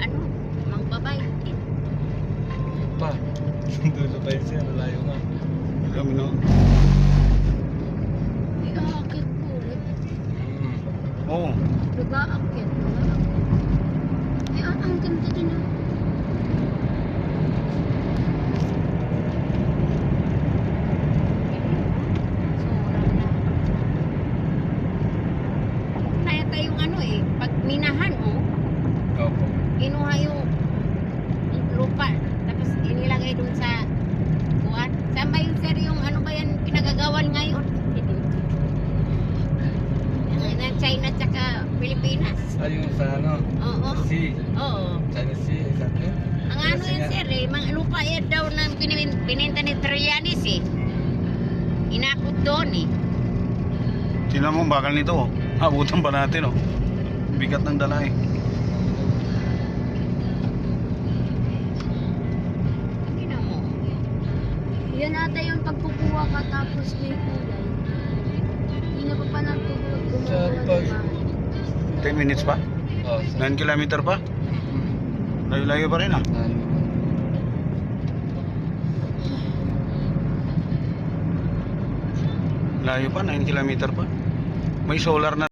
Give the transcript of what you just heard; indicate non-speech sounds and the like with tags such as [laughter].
ano, mangbabay. Pa. [laughs] Doon sa país yan, malayo nga. Kami no. Iakit po. Mm. Oo. Nag-aakit. Nag-aakit. Ay, ang, ang ganda din ah. Na. Tayong ano eh, pag minahan oh. Kinuha yung lupa, tapos inilagay dun sa kuwan. Saan ba yung sir yung ano ba yan pinagagawan ngayon? Yung ng China tsaka Pilipinas. Ayun sa ano? Oo. Sea. Oo. China Sea, exacto. Ang ano yan sir eh, mga lupa yan daw na bininta ni Trillanes eh. Inakot doon eh. Tingnan mo bakal nito. oh. Abutan pa natin oh. Bigat ng dala eh. Yan ata yung pagkukuha ka tapos may kulay. Hindi na pa pa nang gumawa. Sa pag- diba? 10 minutes pa? Oh, sa 9 kilometer pa? Mm. Layo-layo pa rin ah. Layo pa, 9 kilometer pa. May solar na